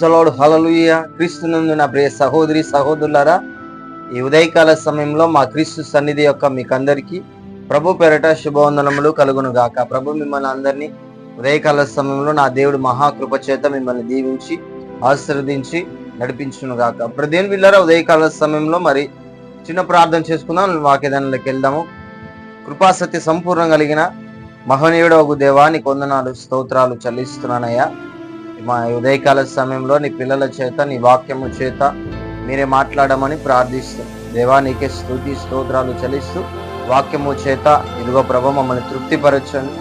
ప్రైజలోడు హలలుయ క్రీస్తునందు నా ప్రియ సహోదరి సహోదరులారా ఈ ఉదయకాల సమయంలో మా క్రీస్తు సన్నిధి యొక్క మీకు అందరికీ ప్రభు పెరట శుభవందనములు కలుగును గాక. ప్రభు మిమ్మల్ని అందరినీ ఉదయకాల సమయంలో నా దేవుడు మహాకృప చేత మిమ్మల్ని దీవించి ఆశీర్వదించి నడిపించును గాక. ప్రదేన్ విల్లరా ఉదయకాల సమయంలో మరి చిన్న ప్రార్థన చేసుకుందాం. వాక్యదానంలోకి వెళ్దాము. కృపాసత్య సంపూర్ణం కలిగిన మహనీయుడవు దేవానికి వందనాలు స్తోత్రాలు చెల్లిస్తున్నానయ్యా. మా ఉదయకాల సమయంలో నీ పిల్లల చేత నీ వాక్యము చేత మీరే మాట్లాడమని ప్రార్థిస్తూ దేవా నీకే స్తుతి స్తోత్రాలు చలిస్తూ వాక్యము చేత ఇదిగో ప్రభ మమ్మల్ని తృప్తిపరచండి.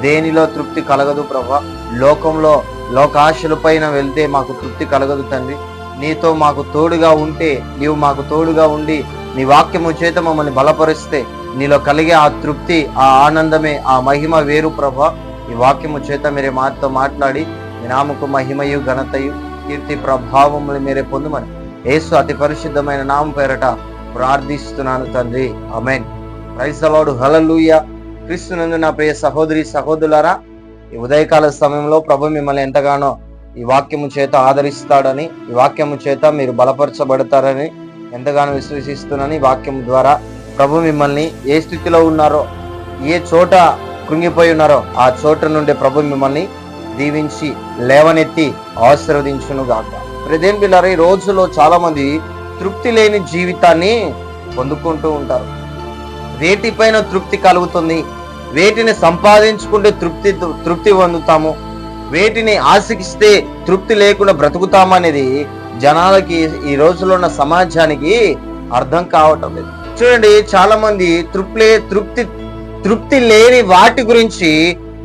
దేనిలో తృప్తి కలగదు ప్రభ? లోకంలో లోకాశల పైన వెళ్తే మాకు తృప్తి కలగదు తండ్రి. నీతో మాకు తోడుగా ఉంటే నీవు మాకు తోడుగా ఉండి నీ వాక్యము చేత మమ్మల్ని బలపరిస్తే నీలో కలిగే ఆ తృప్తి ఆ ఆనందమే ఆ మహిమ వేరు ప్రభ. ఈ వాక్యము చేత మీరే మాతో మాట్లాడి నామకు మహిమయు ఘనతయు కీర్తి ప్రభావములు మీరే పొందుమని యేసు అతి పరిశుద్ధమైన నామం పేరట ప్రార్థిస్తున్నాను తండ్రి. అమెన్ క్రైస్తలోడు హలలుయ క్రీస్తునందు నా ప్రియ సహోదరి సహోదరులారా ఈ ఉదయకాల సమయంలో ప్రభు మిమ్మల్ని ఎంతగానో ఈ వాక్యము చేత ఆదరిస్తాడని ఈ వాక్యము చేత మీరు బలపరచబడతారని ఎంతగానో విశ్వసిస్తున్నాను. ఈ వాక్యం ద్వారా ప్రభు మిమ్మల్ని ఏ స్థితిలో ఉన్నారో ఏ చోట కృంగిపోయి ఉన్నారో ఆ చోట నుండి ప్రభు మిమ్మల్ని దీవించి లేవనెత్తి ఆశీర్వదించునుగాక. ప్రదేం పిల్లర ఈ రోజులో చాలా మంది తృప్తి లేని జీవితాన్ని పొందుకుంటూ ఉంటారు. వేటిపైన తృప్తి కలుగుతుంది వేటిని సంపాదించుకుంటే తృప్తి తృప్తి పొందుతాము వేటిని ఆశిస్తే తృప్తి లేకుండా బ్రతుకుతామనేది జనాలకి ఈ రోజులో ఉన్న సమాజానికి అర్థం కావటం లేదు. చూడండి చాలా మంది తృప్తి తృప్తి తృప్తి లేని వాటి గురించి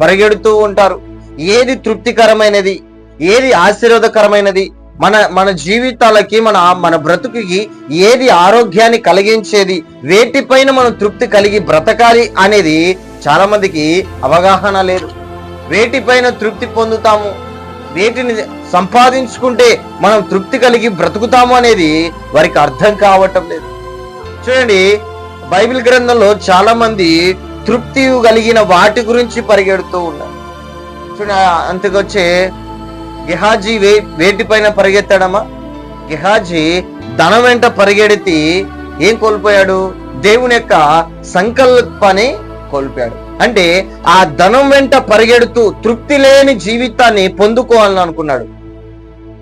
పరిగెడుతూ ఉంటారు. ఏది తృప్తికరమైనది ఏది ఆశీర్వాదకరమైనది మన మన జీవితాలకి మన మన బ్రతుకుకి ఏది ఆరోగ్యాన్ని కలిగించేది వేటిపైన మనం తృప్తి కలిగి బ్రతకాలి అనేది చాలా మందికి అవగాహన లేదు. వేటిపైన తృప్తి పొందుతాము వేటిని సంపాదించుకుంటే మనం తృప్తి కలిగి బ్రతుకుతాము అనేది వారికి అర్థం కావటం లేదు. చూడండి బైబిల్ గ్రంథంలో చాలా మంది తృప్తి కలిగిన వాటి గురించి పరిగెడుతూ ఉన్నారు. చూడండి అంతకొచ్చే గిహాజీ వే వేటిపైన పరిగెత్తాడమ్మా? గిహాజీ ధనం వెంట పరిగెడితి ఏం కోల్పోయాడు? దేవుని యొక్క సంకల్పాన్ని కోల్పోయాడు. అంటే ఆ ధనం వెంట పరిగెడుతూ తృప్తి లేని జీవితాన్ని పొందుకోవాలని అనుకున్నాడు.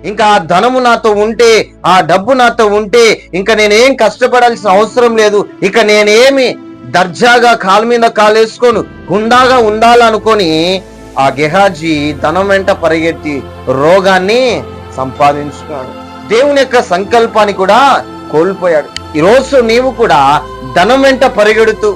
ఇంకా ఆ ధనము నాతో ఉంటే ఆ డబ్బు నాతో ఉంటే ఇంకా నేనేం కష్టపడాల్సిన అవసరం లేదు. ఇక నేనేమి దర్జాగా కాలు మీద కాలేసుకొని గుండాగా ఉండాలనుకొని ఆ గెహాజీ ధనం వెంట పరిగెత్తి రోగాన్ని సంపాదించుకున్నాడు. దేవుని యొక్క సంకల్పాన్ని కూడా కోల్పోయాడు. ఈ రోజు నీవు కూడా ధనం వెంట పరిగెడుతూ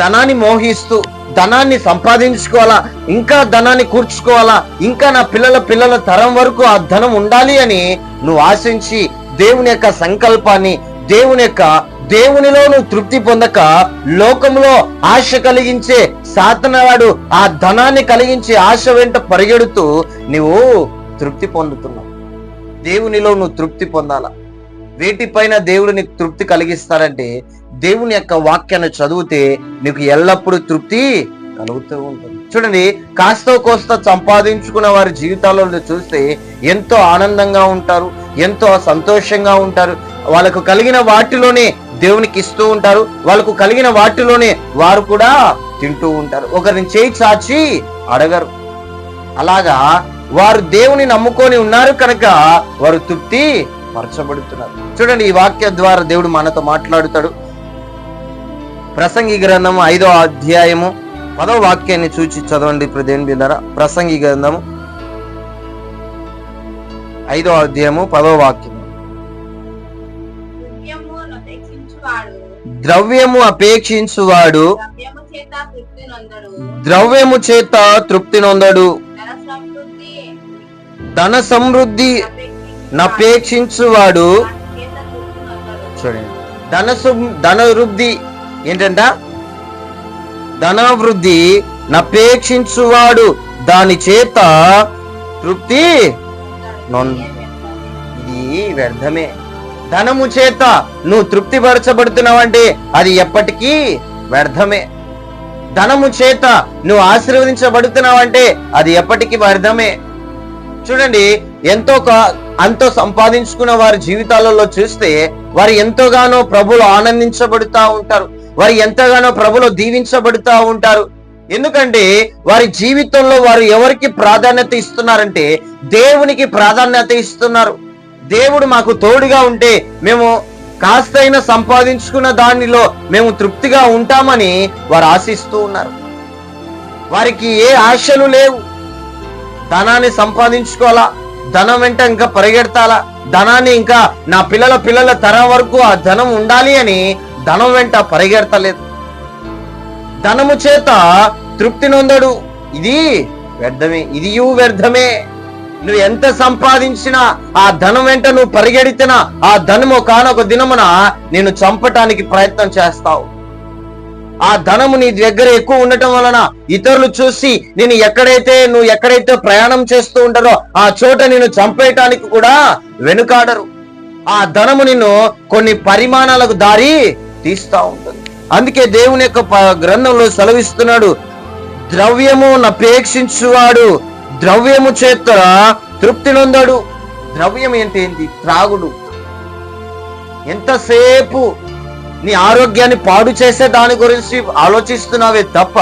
ధనాన్ని మోహిస్తూ ధనాన్ని సంపాదించుకోవాలా? ఇంకా ధనాన్ని కూర్చుకోవాలా? ఇంకా నా పిల్లల పిల్లల తరం వరకు ఆ ధనం ఉండాలి అని నువ్వు ఆశించి దేవుని యొక్క సంకల్పాన్ని దేవుని యొక్క దేవునిలో నువ్వు తృప్తి పొందక లోకంలో ఆశ కలిగించే సాతనవాడు ఆ ధనాన్ని కలిగించే ఆశ వెంట పరిగెడుతూ నువ్వు తృప్తి పొందుతున్నావు. దేవునిలో నువ్వు తృప్తి పొందాలా? వేటిపైన దేవుడు నీకు తృప్తి కలిగిస్తాడంటే దేవుని యొక్క వాక్యాన్ని చదివితే నీకు ఎల్లప్పుడూ తృప్తి కలుగుతూ ఉంటుంది. చూడండి కాస్తో కోస్త సంపాదించుకున్న వారి జీవితాలలో చూస్తే ఎంతో ఆనందంగా ఉంటారు ఎంతో సంతోషంగా ఉంటారు వాళ్ళకు కలిగిన వాటిలోనే దేవునికి ఇస్తూ ఉంటారు. వాళ్ళకు కలిగిన వాటిలోనే వారు కూడా తింటూ ఉంటారు. ఒకరిని చేయి చాచి అడగరు. అలాగా వారు దేవుని నమ్ముకొని ఉన్నారు కనుక వారు తృప్తి పరచబడుతున్నారు. చూడండి ఈ వాక్య ద్వారా దేవుడు మనతో మాట్లాడుతాడు. ప్రసంగి గ్రంథము ఐదో అధ్యాయము పదో వాక్యాన్ని చూచి చదవండి ఇప్పుడు దేని బిడ్డారా ప్రసంగి గ్రంథము ఐదో అధ్యాయము పదో వాక్యం. ద్రవ్యము అపేక్షించువాడు. ద్రవ్యము చేత తృప్తి నొందడు. ధన సమృద్ధి నపేక్షించువాడు. చూడండి ధన ధన వృద్ధి ఏంటంట? ధనవృద్ధి నపేక్షించువాడు. దాని చేత తృప్తి ఇది వ్యర్థమే. ధనము చేత నువ్వు తృప్తిపరచబడుతున్నావంటే అది ఎప్పటికీ వ్యర్థమే. ధనము చేత నువ్వు ఆశీర్వదించబడుతున్నావంటే అది ఎప్పటికీ వ్యర్థమే. చూడండి ఎంతో అంత అంతో సంపాదించుకున్న వారి జీవితాలలో చూస్తే వారు ఎంతోగానో ప్రభులు ఆనందించబడుతూ ఉంటారు. వారు ఎంతగానో ప్రభులు దీవించబడుతూ ఉంటారు. ఎందుకంటే వారి జీవితంలో వారు ఎవరికి ప్రాధాన్యత ఇస్తున్నారంటే దేవునికి ప్రాధాన్యత ఇస్తున్నారు. దేవుడు మాకు తోడుగా ఉంటే మేము కాస్తైనా సంపాదించుకున్న దానిలో మేము తృప్తిగా ఉంటామని వారు ఆశిస్తూ ఉన్నారు. వారికి ఏ ఆశలు లేవు. ధనాన్ని సంపాదించుకోవాలా? ధనం వెంట ఇంకా పరిగెడతాలా? ధనాన్ని ఇంకా నా పిల్లల పిల్లల తరం వరకు ఆ ధనం ఉండాలి అని ధనం వెంట పరిగెడతలేదు. ధనము చేత తృప్తి నొందడు. ఇది వ్యర్థమే. ఇది వ్యర్థమే. నువ్వు ఎంత సంపాదించినా ఆ ధనం వెంట నువ్వు పరిగెడితేనా ఆ ధనము కానొక దినమున నేను చంపటానికి ప్రయత్నం చేస్తావు. ఆ ధనము నీ దగ్గర ఎక్కువ ఉండటం వలన ఇతరులు చూసి నేను ఎక్కడైతే నువ్వు ఎక్కడైతే ప్రయాణం చేస్తూ ఉంటారో ఆ చోట నేను చంపేయటానికి కూడా వెనుకాడరు. ఆ ధనము నిన్ను కొన్ని పరిమాణాలకు దారి తీస్తా ఉంటుంది. అందుకే దేవుని యొక్క గ్రంథంలో సెలవిస్తున్నాడు ద్రవ్యము నపేక్షించువాడు ద్రవ్యము చేత తృప్తి నొందడు. ద్రవ్యం ఏంటి ఏంటి? త్రాగుడు. ఎంతసేపు నీ ఆరోగ్యాన్ని పాడు చేసే దాని గురించి ఆలోచిస్తున్నావే తప్ప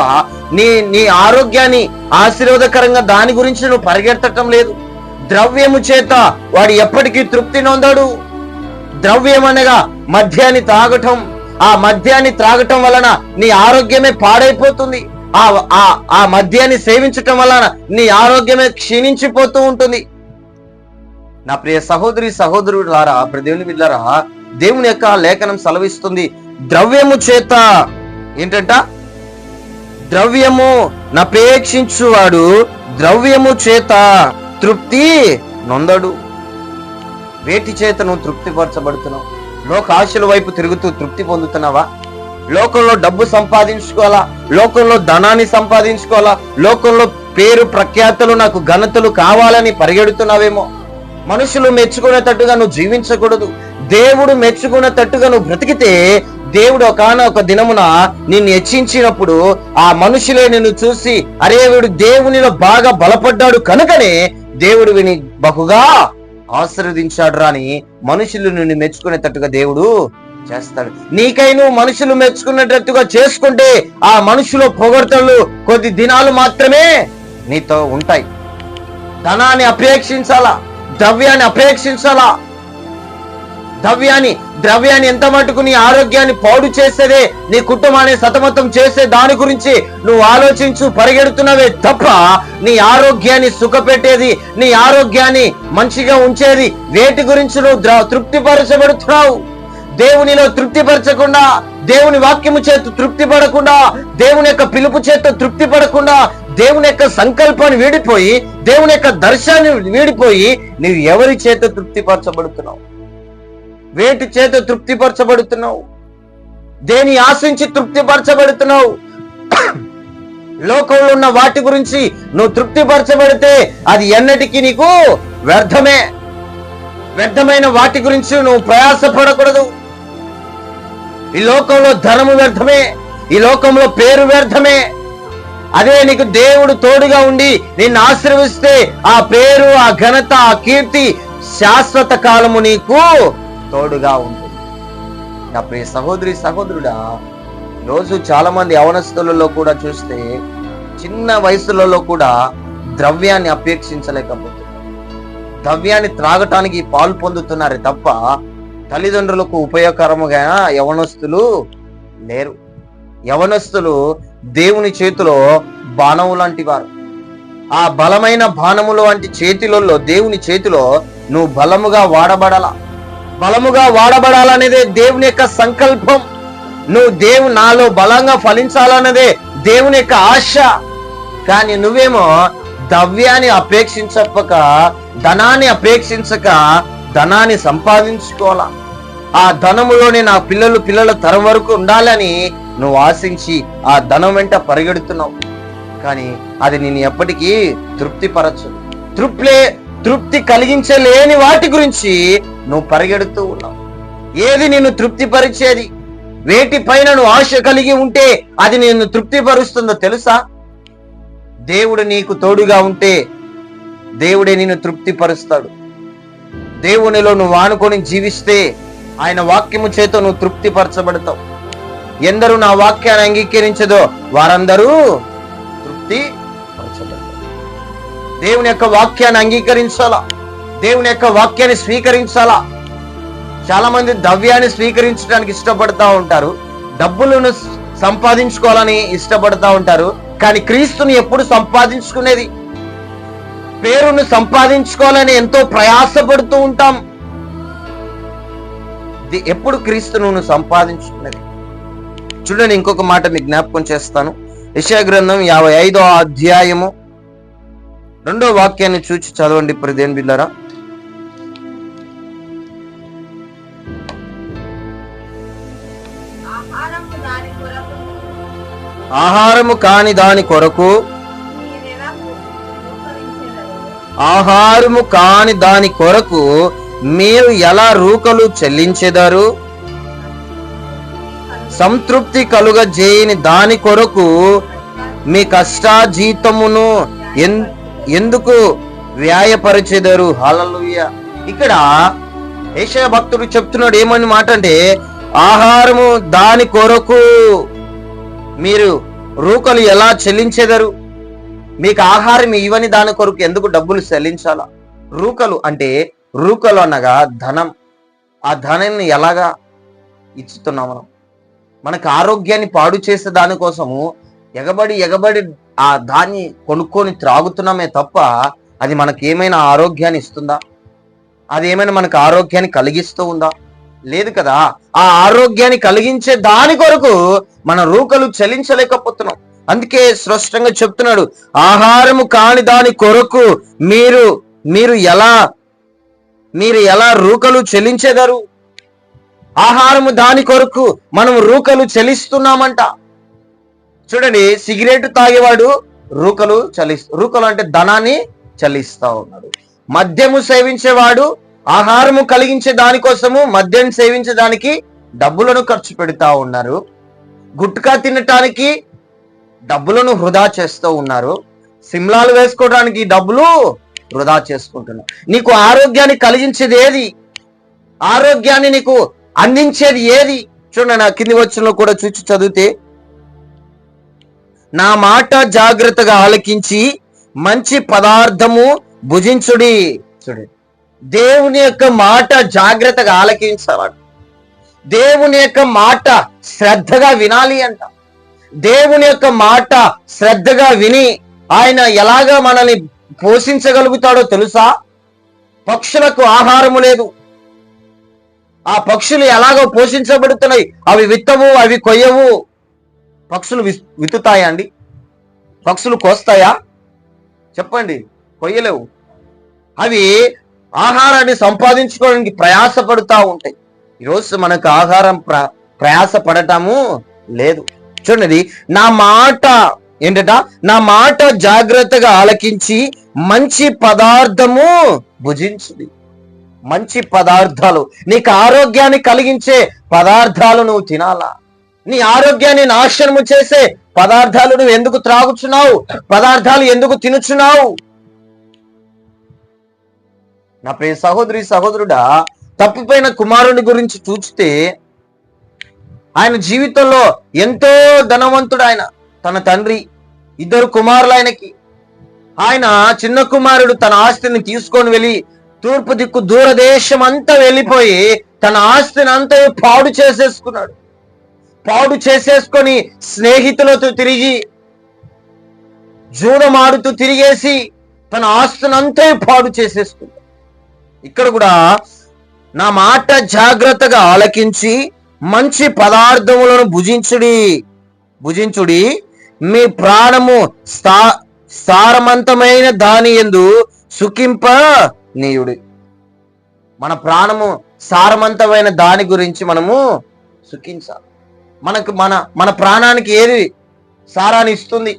నీ నీ ఆరోగ్యాన్ని ఆశీర్వాదకరంగా దాని గురించి నువ్వు పరిగెత్తటం లేదు. ద్రవ్యము చేత వాడు ఎప్పటికీ తృప్తి నొందడు. ద్రవ్యం అనగా మద్యాన్ని త్రాగటం. ఆ మద్యాన్ని త్రాగటం వలన నీ ఆరోగ్యమే పాడైపోతుంది. ఆ ఆ ఆ మద్యాన్ని సేవించటం వలన నీ ఆరోగ్యమే క్షీణించిపోతూ ఉంటుంది. నా ప్రియ సహోదరి సహోదరులారా దేవుని బిడ్డారా దేవుని యొక్క లేఖనం సెలవిస్తుంది. ద్రవ్యము చేత ఏంటంట? ద్రవ్యము నపేక్షించువాడు ద్రవ్యము చేత తృప్తి నొందడు. వేటి చేత నువ్వు తృప్తిపరచబడుతున్నావు? లోక ఆశల వైపు తిరుగుతూ తృప్తి పొందుతున్నావా? లోకంలో డబ్బు సంపాదించుకోవాలా? లోకంలో ధనాన్ని సంపాదించుకోవాలా? లోకంలో పేరు ప్రఖ్యాతలు నాకు ఘనతలు కావాలని పరిగెడుతున్నావేమో? మనుషులు మెచ్చుకునేటట్టుగా నువ్వు జీవించకూడదు. దేవుడు మెచ్చుకునేటట్టుగా నువ్వు బ్రతికితే దేవుడు ఒక దినమున నిన్ను హెచ్చించినప్పుడు ఆ మనుషులే నిన్ను చూసి అరే వీడు దేవునిలో బాగా బలపడ్డాడు కనుకనే దేవుడు విని బహుగా ఆశీర్వదించాడు రాని మనుషులు నిన్ను మెచ్చుకునేటట్టుగా దేవుడు చేస్తాడు. నీకై నువ్వు మనుషులు మెచ్చుకున్నట్టుగా చేసుకుంటే ఆ మనుషుల పొగడతలు కొద్ది దినాలు మాత్రమే నీతో ఉంటాయి. ధనాన్ని అపేక్షించాలా? ద్రవ్యాన్ని అపేక్షించాలా? ద్రవ్యాన్ని ద్రవ్యాన్ని ఎంత మటుకు నీ ఆరోగ్యాన్ని పాడు చేసేదే నీ కుటుంబాన్ని సతమతం చేసే దాని గురించి నువ్వు ఆలోచించు పరిగెడుతున్నవే తప్ప నీ ఆరోగ్యాన్ని సుఖపెట్టేది నీ ఆరోగ్యాన్ని మంచిగా ఉంచేది వేటి గురించి నువ్వు తృప్తిపరచబడుతున్నావు. దేవునిలో తృప్తిపరచకుండా దేవుని వాక్యము చేత తృప్తి పడకుండా దేవుని యొక్క పిలుపు చేత తృప్తి పడకుండా దేవుని యొక్క సంకల్పాన్ని వీడిపోయి దేవుని యొక్క దర్శనాన్ని వీడిపోయి నీవు ఎవరి చేత తృప్తిపరచబడుతున్నావు? వేటి చేత తృప్తిపరచబడుతున్నావు? దేని ఆశించి తృప్తిపరచబడుతున్నావు? లోకంలో ఉన్న వాటి గురించి నువ్వు తృప్తిపరచబడితే అది ఎన్నటికీ నీకు వ్యర్థమే. వ్యర్థమైన వాటి గురించి నువ్వు ప్రయాసపడకూడదు. ఈ లోకంలో ధనము వ్యర్థమే ఈ లోకంలో పేరు వ్యర్థమే. అదే నీకు దేవుడు తోడుగా ఉండి నిన్ను ఆశ్రవిస్తే ఆ పేరు ఆ ఘనత ఆ కీర్తి శాశ్వత కాలము నీకు తోడుగా ఉంటుంది. నా ప్రియ సహోదరి సహోదరుడా రోజు చాలా మంది అవనస్తులలో కూడా చూస్తే చిన్న వయసులలో కూడా ద్రవ్యాన్ని అపేక్షించలేకపోతున్నారు. ద్రవ్యాన్ని త్రాగటానికి పాలు పొందుతున్నారే తప్ప తల్లిదండ్రులకు ఉపయోగకరముగా యవనస్తులు లేరు. యవనస్తులు దేవుని చేతిలో బాణము లాంటి వారు ఆ బలమైన బాణములు వంటి చేతిలో దేవుని చేతిలో నువ్వు బలముగా వాడబడాల? బలముగా వాడబడాలనేదే దేవుని యొక్క సంకల్పం. నువ్వు దేవు నాలో బలంగా ఫలించాలన్నదే దేవుని యొక్క ఆశ. కానీ నువ్వేమో ద్రవ్యాన్ని అపేక్షించక ధనాన్ని అపేక్షించక ధనాన్ని సంపాదించుకోవాలా? ఆ ధనములోనే నా పిల్లలు పిల్లల తరం వరకు ఉండాలని నువ్వు ఆశించి ఆ ధనం వెంట పరిగెడుతున్నావు. కానీ అది నేను ఎప్పటికీ తృప్తిపరచు తృప్లే తృప్తి కలిగించలేని వాటి గురించి నువ్వు పరిగెడుతూ ఉన్నావు. ఏది నిన్ను తృప్తిపరిచేది? వేటి పైన నువ్వు ఆశ కలిగి ఉంటే అది నిన్ను తృప్తిపరుస్తుందో తెలుసా? దేవుడు నీకు తోడుగా ఉంటే దేవుడే నిన్ను తృప్తిపరుస్తాడు. దేవునిలో నువ్వు ఆనుకొని జీవిస్తే ఆయన వాక్యము చేత నువ్వు తృప్తిపరచబడతావు. ఎందరూ నా వాక్యాన్ని అంగీకరించదో వారందరూ తృప్తి దేవుని యొక్క వాక్యాన్ని అంగీకరించాలా? దేవుని యొక్క వాక్యాన్ని స్వీకరించాలా? చాలా మంది ద్రవ్యాన్ని స్వీకరించడానికి ఇష్టపడతా ఉంటారు. డబ్బులను సంపాదించుకోవాలని ఇష్టపడతా ఉంటారు. కానీ క్రీస్తుని ఎప్పుడు సంపాదించుకునేది? పేరును సంపాదించుకోవాలని ఎంతో ప్రయాసపడుతూ ఉంటాం. ఇది ఎప్పుడు క్రీస్తును నువ్వు సంపాదించుకునేది చూడండి ఇంకొక మాట మీకు జ్ఞాపకం చేస్తాను. యశా గ్రంథం యాభై ఐదో అధ్యాయము రెండో వాక్యాన్ని చూచి చదవండి ప్రదేన్ బిల్లరా ఆహారము కాని దాని కొరకు ఆహారము కాని దాని కొరకు మీరు ఎలా రూకలు చెల్లించెదరు? సంతృప్తి కలుగ చేయని దాని కొరకు మీ కష్టాజీతమును ఎందుకు వ్యాయపరిచెదరు? హల్లెలూయ. ఇక్కడ ఏషయ భక్తుడు చెప్తున్నాడు ఏమని మాట అంటే ఆహారము దాని కొరకు మీరు రూకలు ఎలా చెల్లించెదరు? మీకు ఆహారం ఇవ్వని దాని కొరకు ఎందుకు డబ్బులు చెల్లించాలా? రూకలు అంటే రూకలు అనగా ధనం. ఆ ధనాన్ని ఎలాగా ఇచ్చుతున్నాం మనం? మనకు ఆరోగ్యాన్ని పాడు చేసే దానికోసము ఎగబడి ఎగబడి ఆ దాన్ని కొనుక్కొని త్రాగుతున్నామే తప్ప అది మనకి ఏమైనా ఆరోగ్యాన్ని ఇస్తుందా? అది ఏమైనా మనకు ఆరోగ్యాన్ని కలిగిస్తూ ఉందా? లేదు కదా. ఆ ఆరోగ్యాన్ని కలిగించే దాని కొరకు మన రూకలు చలించలేకపోతున్నాం అందుకే స్పష్టంగా చెప్తున్నాడు ఆహారము కాని దాని కొరకు మీరు మీరు ఎలా మీరు ఎలా రూకలు చెల్లించేదారు? ఆహారము దాని కొరకు మనం రూకలు చెల్లిస్తున్నామంట. చూడండి సిగరెట్ తాగేవాడు రూకలు చలి రూకలు అంటే ధనాన్ని చలిస్తా ఉన్నాడు. మద్యము సేవించేవాడు ఆహారము కలిగించే దానికోసము మద్యం సేవించే దానికి డబ్బులను ఖర్చు పెడతా ఉన్నారు. గుట్కా తినటానికి డబ్బులను వృధా చేస్తూ ఉన్నారు. సిమ్లాలు వేసుకోవడానికి డబ్బులు వృధా చేసుకుంటున్నారు నీకు ఆరోగ్యాన్ని కలిగించేది ఏది? ఆరోగ్యాన్ని నీకు అందించేది ఏది? చూడండి నా కింది వచ్చిన కూడా చూచి చదివితే నా మాట జాగ్రత్తగా ఆలకించి మంచి పదార్థము భుజించుడి. చూడండి. దేవుని యొక్క మాట జాగ్రత్తగా ఆలకించాలంట దేవుని యొక్క మాట శ్రద్ధగా వినాలి అంట. దేవుని యొక్క మాట శ్రద్ధగా విని ఆయన ఎలాగా మనల్ని పోషించగలుగుతాడో తెలుసా? పక్షులకు ఆహారము లేదు. ఆ పక్షులు ఎలాగో పోషించబడుతున్నాయి? అవి విత్తవు అవి కొయ్యవు. పక్షులు విత్తుతాయా అండి? పక్షులు కోస్తాయా? చెప్పండి కొయ్యలేవు. అవి ఆహారాన్ని సంపాదించుకోవడానికి ప్రయాసపడుతూ ఉంటాయి. ఈరోజు మనకు ఆహారం ప్ర ప్రయాస పడటము లేదు. చూడండి నా మాట ఏంటట? నా మాట జాగ్రత్తగా ఆలకించి మంచి పదార్థము భుజించుది మంచి పదార్థాలు. నీకు ఆరోగ్యాన్ని కలిగించే పదార్థాలు నువ్వు తినాలా? నీ ఆరోగ్యాన్ని నాశనము చేసే పదార్థాలు నువ్వు ఎందుకు త్రాగుచున్నావు? పదార్థాలు ఎందుకు తినుచున్నావు? నా ప్రియ సహోదరి సహోదరుడా తప్పిపోయిన కుమారుని గురించి చూస్తే ఆయన జీవితంలో ఎంతో ధనవంతుడు ఆయన తన తండ్రి ఇద్దరు కుమారులు ఆయనకి. ఆయన చిన్న కుమారుడు తన ఆస్తిని తీసుకొని వెళ్ళి తూర్పు దిక్కు దూరదేశం అంతా వెళ్ళిపోయి తన ఆస్తిని అంతా పాడు చేసేసుకున్నాడు. పాడు చేసేసుకొని స్నేహితులతో తిరిగి జూదమాడుతూ తిరిగేసి తన ఆస్తిని అంతా పాడు చేసేసుకున్నాడు. ఇక్కడ కూడా నా మాట జాగ్రత్తగా ఆలకించి మంచి పదార్థములను భుజించుడి భుజించుడి. మీ ప్రాణము స్థా సారవంతమైన దాని ఎందు సుఖింప నీయుడి మన ప్రాణము సారవంతమైన దాని గురించి మనము సుఖించాలి. మనకు మన మన ప్రాణానికి ఏది సారాన్ని ఇస్తుంది?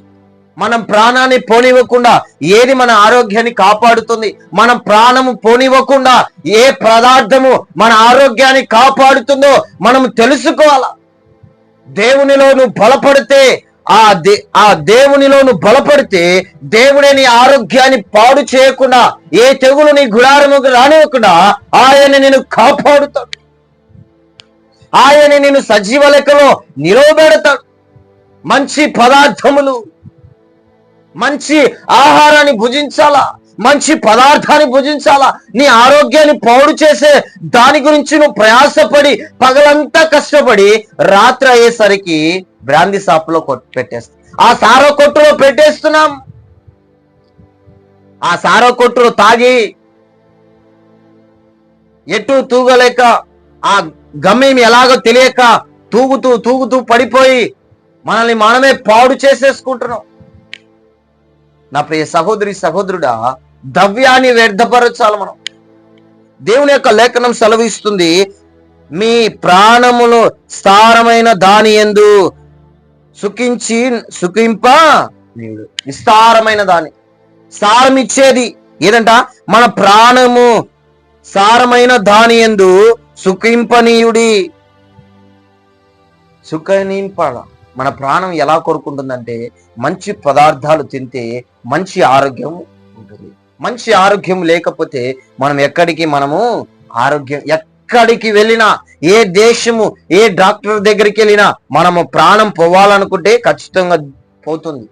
మనం ప్రాణాన్ని పోనివ్వకుండా ఏది మన ఆరోగ్యాన్ని కాపాడుతుంది? మనం ప్రాణము పోనివ్వకుండా ఏ పదార్థము మన ఆరోగ్యాన్ని కాపాడుతుందో మనం తెలుసుకోవాలా? దేవునిలో నువ్వు బలపడితే ఆ దే ఆ దేవునిలో నువ్వు బలపడితే దేవుడే నీ ఆరోగ్యాన్ని పాడు చేయకుండా ఏ తెగులు నీ గుడారముకు రానివ్వకుండా ఆయన నేను కాపాడుతాడు. ఆయన నేను సజీవ లెక్కలో నిలవబెడతాడు. మంచి పదార్థములు. మంచి ఆహారాన్ని భుజించాలా? మంచి పదార్థాన్ని భుజించాలా? నీ ఆరోగ్యాన్ని పాడు చేసే దాని గురించి నువ్వు ప్రయాసపడి పగలంతా కష్టపడి రాత్రి అయ్యేసరికి బ్రాంది షాపులో కొట్- పెట్టేస్తా. ఆ సారో కొట్టులో పెట్టేస్తున్నాం. ఆ సారో కొట్టులో తాగి ఎటు తూగలేక ఆ గమ్యం ఎలాగో తెలియక తూగుతూ తూగుతూ పడిపోయి మనల్ని మనమే పాడు చేసేసుకుంటున్నాం. నా ప్రియ సహోదరి సహోదరుడా ద్రవ్యాన్ని వ్యర్థపరచాలి మనం. దేవుని యొక్క లేఖనం సెలవిస్తుంది మీ ప్రాణములు స్థారమైన దాని ఎందు సుఖించి సుఖింప నీడు. విస్తారమైన దాని. సారం ఇచ్చేది ఏదంట? మన ప్రాణము సారమైన దాని ఎందు సుఖింపనీయుడి. సుఖనింపడా. మన ప్రాణం ఎలా కోరుకుంటుందంటే మంచి పదార్థాలు తింటే మంచి ఆరోగ్యం ఉంటుంది. మంచి ఆరోగ్యం లేకపోతే మనం ఎక్కడికి మనము ఆరోగ్యం ఎక్కడికి వెళ్ళినా ఏ దేశము ఏ డాక్టర్ దగ్గరికి వెళ్ళినా మనము ప్రాణం పోవాలనుకుంటే ఖచ్చితంగా పోతుంది.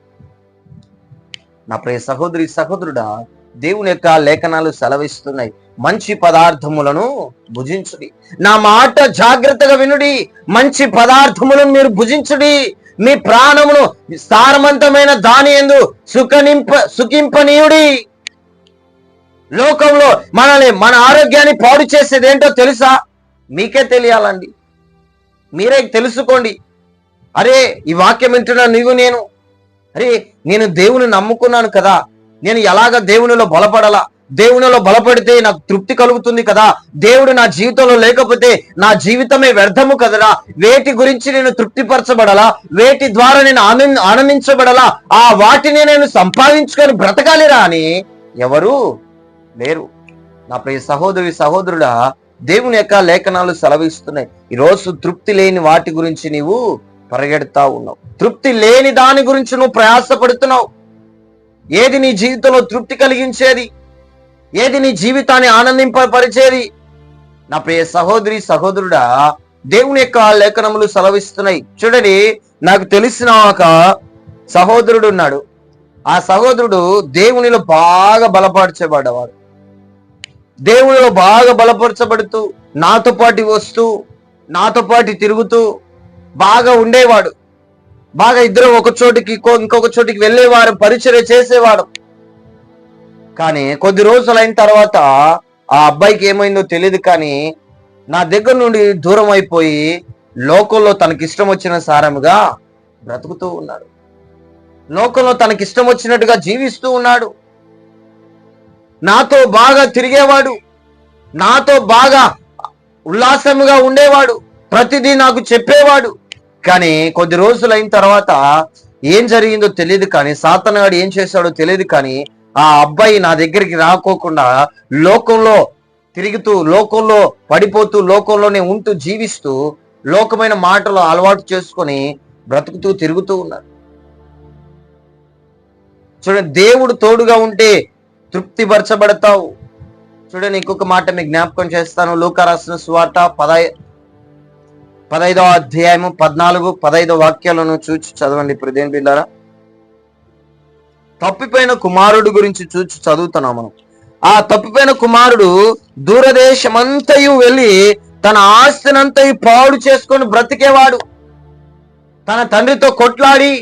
నా ప్రియ సహోదరి సహోదరుడా దేవుని యొక్క లేఖనాలు సెలవిస్తున్నాయి. మంచి పదార్థములను భుజించుడి. నా మాట జాగ్రత్తగా వినుడి. మంచి పదార్థములను మీరు భుజించుడి. మీ ప్రాణమును సారవంతమైన దాని ఎందు సుఖనింప సుఖింపనీయుడి. లోకంలో మనల్ని మన ఆరోగ్యాన్ని పాడు చేసేది ఏంటో తెలుసా? మీకే తెలియాలండి. మీరే తెలుసుకోండి. అరే ఈ వాక్యం వింటున్నా నీవు నేను. అరే నేను దేవుని నమ్ముకున్నాను కదా. నేను ఎలాగ దేవునిలో బలపడాలా? దేవునిలో బలపడితే నాకు తృప్తి కలుగుతుంది కదా. దేవుడు నా జీవితంలో లేకపోతే నా జీవితమే వ్యర్థము కదరా. వేటి గురించి నేను తృప్తిపరచబడాలా? వేటి ద్వారా నేను ఆనంద ఆనందించబడాలా? ఆ వాటిని నేను సంపాదించుకొని బ్రతకాలిరా అని ఎవరు లేరు. నా ప్రియ సహోదరి సహోదరుడా దేవుని యొక్క లేఖనాలు సెలవిస్తున్నాయి. ఈరోజు తృప్తి లేని వాటి గురించి నీవు పరిగెడతా ఉన్నావు. తృప్తి లేని దాని గురించి నువ్వు ప్రయాసపడుతున్నావు. ఏది నీ జీవితంలో తృప్తి కలిగించేది? ఏది నీ జీవితాన్ని ఆనందింపరిచేది నా ప్రియ సహోదరి సహోదరుడా దేవుని యొక్క లేఖనములు సెలవిస్తున్నాయి. చూడండి నాకు తెలిసిన ఒక సహోదరుడు ఉన్నాడు. ఆ సహోదరుడు దేవునిలో బాగా బలపరచబడ్డవాడు. దేవునిలో బాగా బలపరచబడుతూ నాతో పాటు వస్తూ నాతో పాటు తిరుగుతూ బాగా ఉండేవాడు. బాగా ఇద్దరు ఒక చోటికి ఇంకొక చోటికి వెళ్ళేవారు పరిచయం చేసేవాడు కానీ కొద్ది రోజులు అయిన తర్వాత ఆ అబ్బాయికి ఏమైందో తెలియదు కానీ నా దగ్గర నుండి దూరం అయిపోయి లోకంలో తనకిష్టం వచ్చిన సారముగా బ్రతుకుతూ ఉన్నాడు. లోకంలో తనకిష్టం వచ్చినట్టుగా జీవిస్తూ ఉన్నాడు. నాతో బాగా తిరిగేవాడు. నాతో బాగా ఉల్లాసముగా ఉండేవాడు. ప్రతిదీ నాకు చెప్పేవాడు. కానీ కొద్ది రోజులు అయిన తర్వాత ఏం జరిగిందో తెలియదు కానీ సాతనగాడు ఏం చేశాడో తెలియదు కానీ ఆ అబ్బాయి నా దగ్గరికి రాకోకుండా లోకంలో తిరుగుతూ లోకంలో పడిపోతూ లోకంలోనే ఉంటూ జీవిస్తూ లోకమైన మాటలు అలవాటు చేసుకొని బ్రతుకుతూ తిరుగుతూ ఉన్నారు చూడండి దేవుడు తోడుగా ఉంటే తృప్తిపరచబడతావు. చూడండి ఇంకొక మాట మీకు జ్ఞాపకం చేస్తాను. లూకా రాసిన సువార్త పదై పదైదో అధ్యాయము పద్నాలుగు పదైదో వాక్యాలను చూచి చదవండి. ఇప్పుడు దేని తప్పిపోయిన కుమారుడు గురించి చూచి చదువుతున్నాం మనం. ఆ తప్పిపోయిన కుమారుడు దూరదేశమంతయు వెళ్ళి తన ఆస్తినంతయు పాడు చేసుకొని బ్రతికేవాడు. తన తండ్రితో కొట్లాడి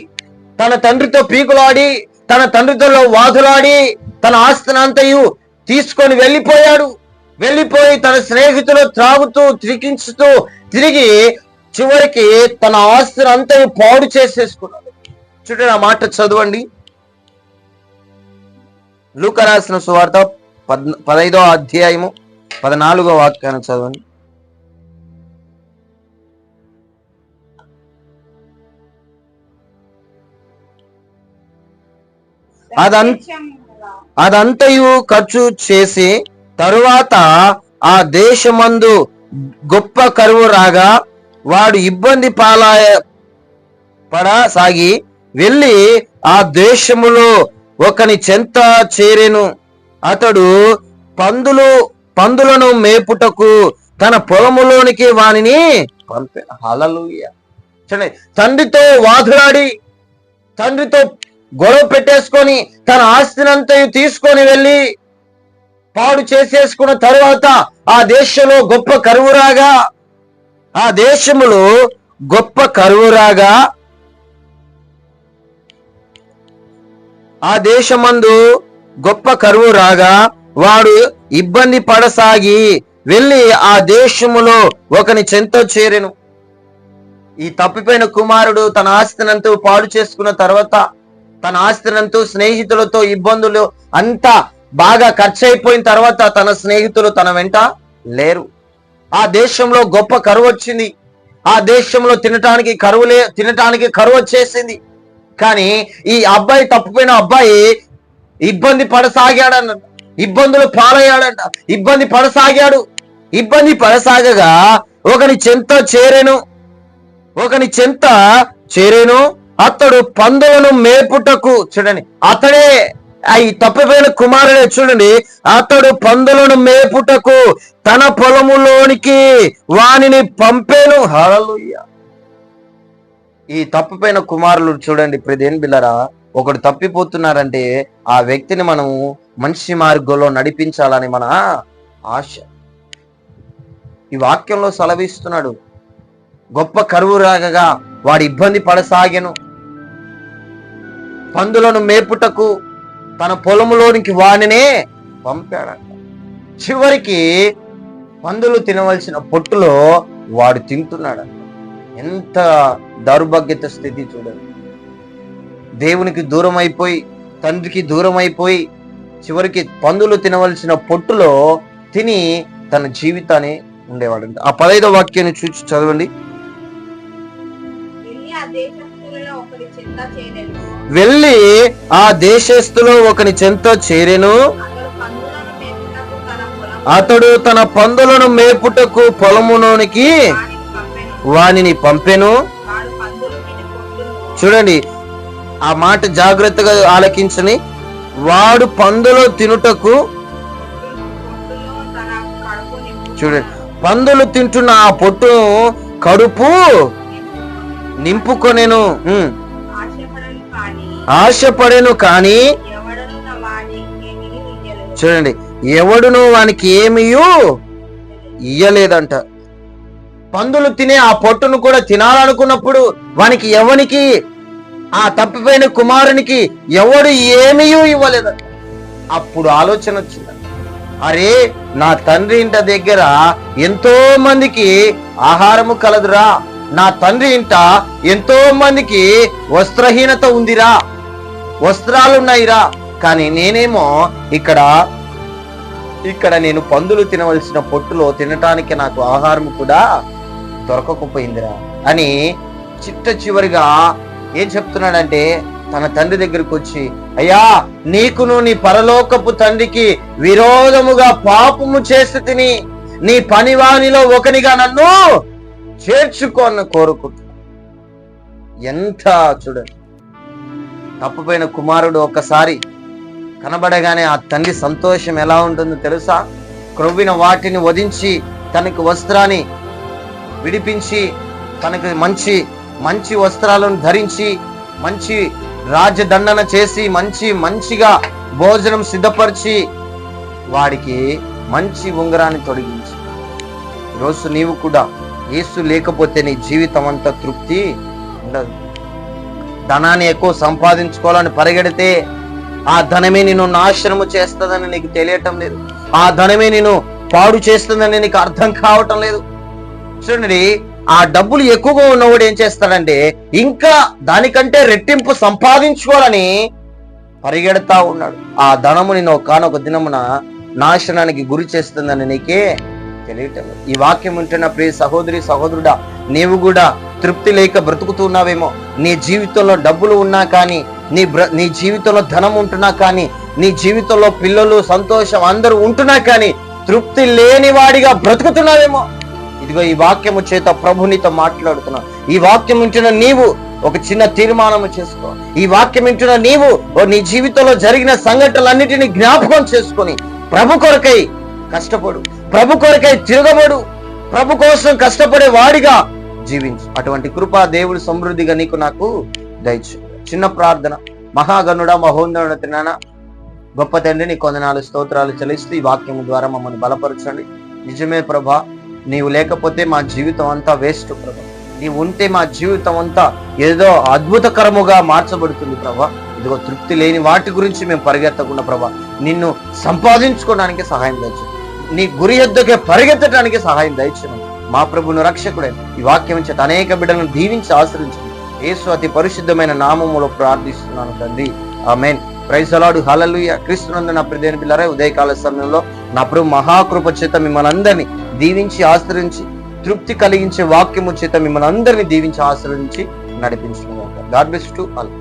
తన తండ్రితో పీకులాడి తన తండ్రితో వాదులాడి తన ఆస్తినంతయు తీసుకొని వెళ్ళిపోయాడు. వెళ్ళిపోయి తన స్నేహితులు త్రాగుతూ త్రికించుతూ తిరిగి చివరికి తన ఆస్తిని అంతయు పాడు చేసేసుకున్నాడు. చూడండి ఆ మాట చదవండి. లూక రాసిన సువార్త పద్ పదైదో అధ్యాయము పద్నాలుగో వాక్యాన్ని చదవండి. అదం- అదంతయు ఖర్చు చేసి తరువాత ఆ దేశమందు గొప్ప కరువు రాగా వాడు ఇబ్బంది పాలాయ పడసాగి వెళ్ళి ఆ దేశములో ఒకని చెంత చేరెను. అతడు పందులు పందులను మేపుటకు తన పొలములోనికి వానిని పంపే. హలలుయ చూడండి తండ్రితో వాదులాడి తండ్రితో గొడవ పెట్టేసుకొని తన ఆస్తినంతయు తీసుకొని వెళ్ళి పాడు చేసేసుకున్న తరువాత ఆ దేశంలో గొప్ప కరువు రాగా ఆ దేశములో గొప్ప కరువు రాగా ఆ దేశమందు గొప్ప కరువు రాగా వాడు ఇబ్బంది పడసాగి వెళ్ళి ఆ దేశములో ఒకని చెంత చేరెను. ఈ తప్పిపోయిన కుమారుడు తన ఆస్తినంతా పాడు చేసుకున్న తర్వాత తన ఆస్తినంతా స్నేహితులతో ఇబ్బందులు అంతా బాగా ఖర్చు అయిపోయిన తర్వాత తన స్నేహితులు తన వెంట లేరు. ఆ దేశంలో గొప్ప కరువు వచ్చింది ఆ దేశంలో తినటానికి కరువు లే తినటానికి కరువు వచ్చేసింది కానీ ఈ అబ్బాయి తప్పిపోయిన అబ్బాయి ఇబ్బంది పడసాగాడన్న ఇబ్బందులు పాలయ్యాడంట. ఇబ్బంది పడసాగాడు. ఇబ్బంది పడసాగగా ఒకని చెంత చేరేను. ఒకని చెంత చేరేను. అతడు పందులను మేపుటకు చూడండి అతడే ఈ తప్పిపోయిన కుమారుడే చూడండి అతడు పందులను మేపుటకు తన పొలములోనికి వానిని పంపేను. హల్లెలూయా. ఈ తప్పిపోయిన కుమారులు చూడండి ప్రదేన్ బిల్లరా ఒకడు తప్పిపోతున్నారంటే ఆ వ్యక్తిని మనము మంచి మార్గంలో నడిపించాలని మన ఆశ. ఈ వాక్యంలో సెలవిస్తున్నాడు. గొప్ప కరువు రాగగా వాడు ఇబ్బంది పడసాగెను. పందులను మేపుటకు తన పొలములోనికి వానినే పంపాడంట. చివరికి పందులు తినవలసిన పొట్టులో వాడు తింటున్నాడంట. ఎంత దౌర్భాగ్యత స్థితి చూడండి దేవునికి దూరం అయిపోయి తండ్రికి దూరం అయిపోయి చివరికి పందులు తినవలసిన పొట్టులో తిని తన జీవితాన్ని ఉండేవాడు. ఆ పదైదో వాక్యాన్ని చూసి చదవండి. వెళ్ళి ఆ దేశస్థులో ఒకని చెంత చేరెను. అతడు తన పందులను మేపుటకు పొలములోనికి వానిని వానిని పంపెను. చూడండి ఆ మాట జాగ్రత్తగా ఆలకించని వాడు పందులు తినుటకు చూడండి పందులు తింటున్న ఆ పొట్టును కడుపు నింపుకొనేను. ఆశపడేను కానీ చూడండి ఎవడును వానికి ఏమియూ ఇయ్యలేదంట. పందులు తినే ఆ పొట్టును కూడా తినాలనుకున్నప్పుడు వానికి ఎవనికి ఆ తప్పిపోయిన కుమారునికి ఎవడు ఏమీయూ ఇవ్వలేదు. అప్పుడు ఆలోచన వచ్చింది. అరే నా తండ్రి ఇంట దగ్గర ఎంతో మందికి ఆహారము కలదురా. నా తండ్రి ఇంట ఎంతో మందికి వస్త్రహీనత ఉందిరా. వస్త్రాలు ఉన్నాయిరా కానీ నేనేమో ఇక్కడ ఇక్కడ నేను పందులు తినవలసిన పొట్టులో తినటానికి నాకు ఆహారం కూడా దొరకకపోయిందిరా అని చిట్ట చివరిగా ఏం చెప్తున్నాడంటే తన తండ్రి దగ్గరికి వచ్చి అయ్యా నీకును నీ పరలోకపు తండ్రికి విరోధముగా పాపము చేసి తిని నీ పనివానిలో ఒకనిగా నన్ను చేర్చుకోను కోరుకుంటా ఎంత చూడండి. తప్పుపోయిన కుమారుడు ఒక్కసారి కనబడగానే ఆ తండ్రి సంతోషం ఎలా ఉంటుందో తెలుసా? క్రొవ్విన వాటిని వధించి తనకు వస్త్రాన్ని విడిపించి తనకు మంచి మంచి వస్త్రాలను ధరించి మంచి రాజదండన చేసి మంచి మంచిగా భోజనం సిద్ధపరిచి వాడికి మంచి ఉంగరాన్ని తొలగించి ఈరోజు నీవు కూడా యేసు లేకపోతే నీ జీవితం అంతా తృప్తి ఉండదు. ధనాన్ని ఎక్కువ సంపాదించుకోవాలని పరిగెడితే ఆ ధనమే నిన్ను నాశనము చేస్తుందని నీకు తెలియటం లేదు. ఆ ధనమే నిన్ను పాడు చేస్తుందని నీకు అర్థం కావటం లేదు. చూడండి ఆ డబ్బులు ఎక్కువగా ఉన్నవాడు ఏం చేస్తాడంటే ఇంకా దానికంటే రెట్టింపు సంపాదించుకోవాలని పరిగెడతా ఉన్నాడు. ఆ ధనము నిన్ను కానొక దినమున నాశనానికి గురి చేస్తుందని నీకే తెలియటం. ఈ వాక్యం ఉంటున్న ప్రియ సహోదరి సహోదరుడా నీవు కూడా తృప్తి లేక బ్రతుకుతున్నావేమో. నీ జీవితంలో డబ్బులు ఉన్నా కానీ నీ బ్ర నీ జీవితంలో ధనం ఉంటున్నా కానీ నీ జీవితంలో పిల్లలు సంతోషం అందరూ ఉంటున్నా కానీ తృప్తి లేనివాడిగా బ్రతుకుతున్నావేమో. ఇదిగో ఈ వాక్యము చేత ప్రభు నీతో మాట్లాడుతున్నా. ఈ వాక్యం ఉంటున్న నీవు ఒక చిన్న తీర్మానం చేసుకో. ఈ వాక్యం వింటున్న నీవు నీ జీవితంలో జరిగిన సంఘటనలన్నిటిని జ్ఞాపకం చేసుకొని ప్రభు కొరకై కష్టపడు. ప్రభు కొరకై తిరగబడు. ప్రభు కోసం కష్టపడే వాడిగా జీవించు. అటువంటి కృపా దేవుడు సమృద్ధిగా నీకు నాకు దయచు. చిన్న ప్రార్థన. మహాగనుడ మహోన్నతుడ తినాన గొప్ప తండ్రి నీ కొందనాలు స్తోత్రాలు చెల్లిస్తూ ఈ వాక్యం ద్వారా మమ్మల్ని బలపరచండి. నిజమే ప్రభా నీవు లేకపోతే మా జీవితం అంతా వేస్ట్ ప్రభా. నీవు ఉంటే మా జీవితం అంతా ఏదో అద్భుతకరముగా మార్చబడుతుంది ప్రభా. ఇదిగో తృప్తి లేని వాటి గురించి మేము పరిగెత్తకుండా ప్రభా నిన్ను సంపాదించుకోవడానికి సహాయం దయచు నీ గురి యొద్దకే పరిగెత్తడానికి సహాయం దయచను మా ప్రభును రక్షకుడే. ఈ వాక్యం చేత అనేక బిడ్డలను దీవించి ఆశ్రయించండి. యేసు అతి పరిశుద్ధమైన నామములో ప్రార్థిస్తున్నాను తండ్రి. ఆమెన్. ప్రైసలాడు హలలుయ క్రీస్తునందు నా ప్రదేని పిల్లరా ఉదయకాల సమయంలో నా ప్రభు మహాకృప చేత మిమ్మల్ని అందరినీ దీవించి ఆశ్రయించి తృప్తి కలిగించే వాక్యము చేత మిమ్మల్ని అందరినీ దీవించి ఆశ్రయించి నడిపించుకున్నాం గాడ్ బెస్ట్ టు ఆల్